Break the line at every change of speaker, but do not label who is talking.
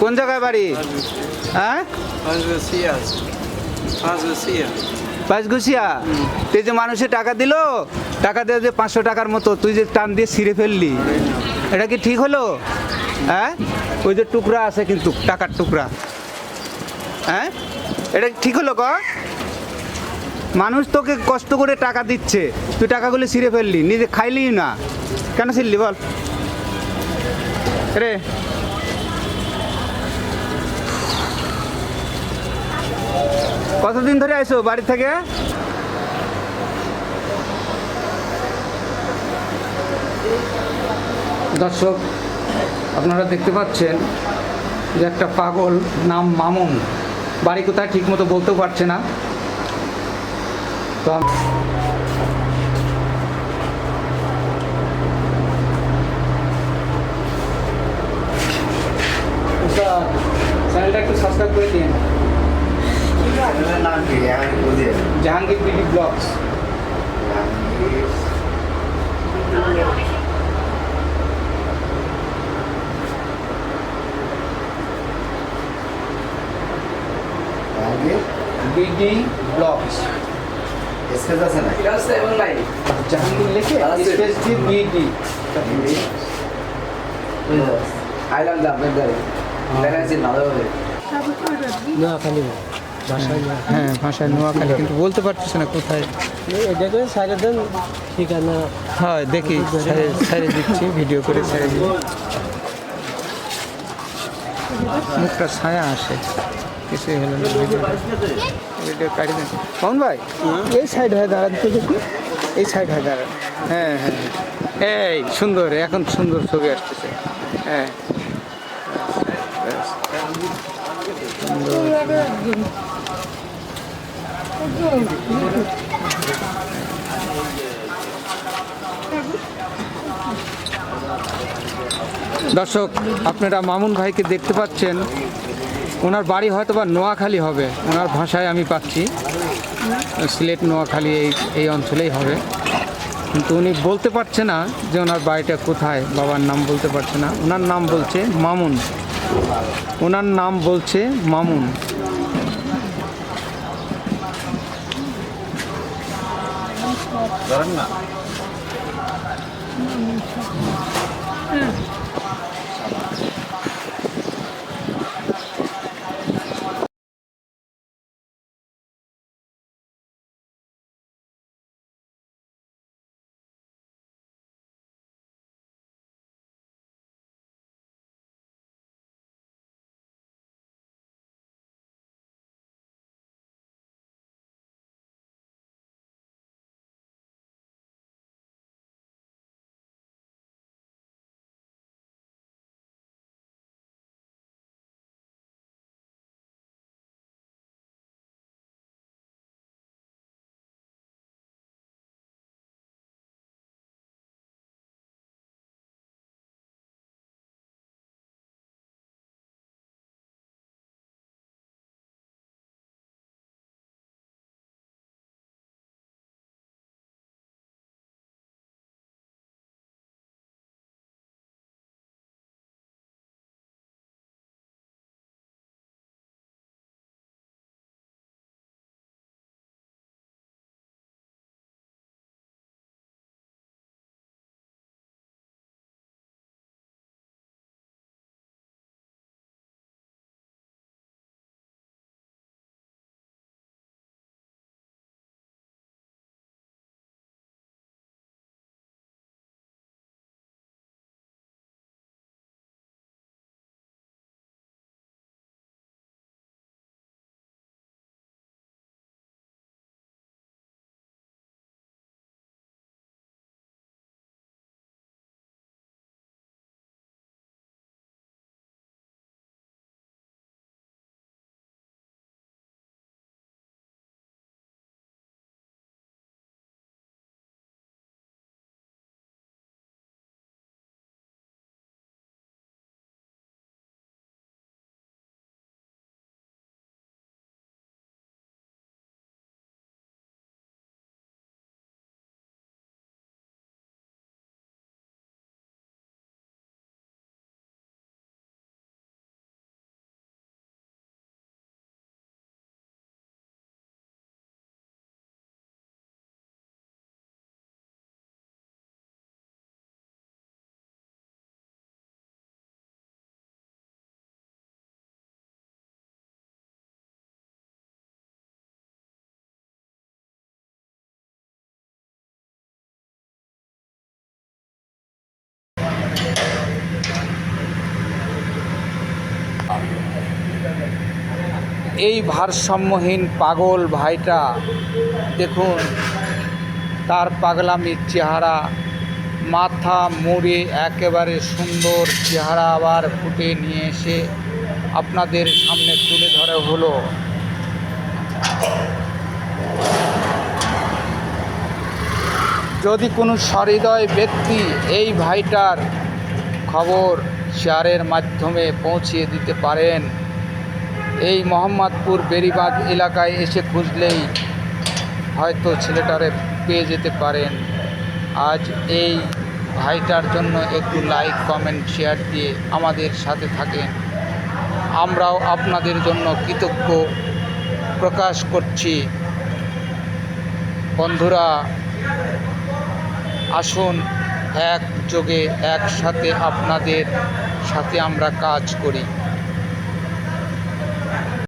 কোন জায়গায় বাড়ি? হ্যাঁ? পাঁচগুছিয়া। তুই যে মানুষে টাকা দিল, টাকা দিয়ে যে পাঁচশো টাকার মতো তুই যে টান দিয়ে ছিঁড়ে ফেললি, এটা কি ঠিক হলো? হ্যাঁ? ওই যে টুকরা আছে কিন্তু, টাকার টুকরা। হ্যাঁ? এটা ঠিক হলো ক? মানুষ তোকে কষ্ট করে টাকা দিচ্ছে, তুই টাকাগুলো ছিঁড়ে ফেললি, নিজে খাইলি না। কেন ছিড়লি বল? রে। কতদিন ধরে আইসো বাড়ি থেকে? দর্শক, আপনারা দেখতে পাচ্ছেন যে একটা পাগল নাম মামুন। বাড়ি কোথায় ঠিক মতো বলতেও পারছে না। তো একটু সাবস্ক্রাইব করে দিন Jahangir BD blogs. BD blogs.
Space আছে না?
জাহাঙ্গীর লিখে। স্পেস দিয়ে বিডি।
আইলাম যে আপনার গাড়ি দেখাচ্ছি
হ্যাঁ ভাষায় নোয়াখালী। কিন্তু বলতে না কোথায়।
দেন ঠিকানা।
হয় দেখি দিচ্ছি ভিডিও করে মুখটা ছায়া আসে। কিছুই হলো না ভিডিও কাটি দেন। কখন ভাই এই সাইড হয়ে দাঁড়ান তো দেখি। এই সাইড হয়ে দাঁড়ান। হ্যাঁ হ্যাঁ। এই সুন্দর এখন সুন্দর ছবি আসতেছে। হ্যাঁ। দর্শক, আপনারা মামুন ভাইকে দেখতে পাচ্ছেন। ওনার বাড়ি হয়তো বা নোয়াখালী হবে। ওনার ভাষায় আমি পাচ্ছি। সিলেট, নোয়াখালী এই এই অঞ্চলেই হবে। কিন্তু উনি বলতে পারছে না যে ওনার বাড়িটা কোথায়। বাবার নাম বলতে পারছে না। ওনার নাম বলছে মামুন। ওনার নাম বলছে মামুন।
ধরেন না
এই ভারসাম্যহীন পাগল ভাইটা, দেখুন, তার পাগলামির চেহারা, মাথা মুড়ে একেবারে সুন্দর চেহারা আবার ফুটে নিয়ে এসে আপনাদের সামনে তুলে ধরে হলো। যদি কোনো সহৃদয় ব্যক্তি এই ভাইটার খবর শেয়ারের মাধ্যমে পৌঁছিয়ে দিতে পারেন এই মোহাম্মদপুর বেরিবাঁধ এলাকায় এসে খুঁজলেই হয়তো ছেলেটারে পেয়ে যেতে পারেন। আজ এই ভাইটার জন্য একটু লাইক কমেন্ট শেয়ার দিয়ে আমাদের সাথে থাকেন। আমরাও আপনাদের জন্য কৃতজ্ঞ প্রকাশ করছি। বন্ধুরা, আসুন একযোগে একসাথে আপনাদের সাথে আমরা কাজ করি।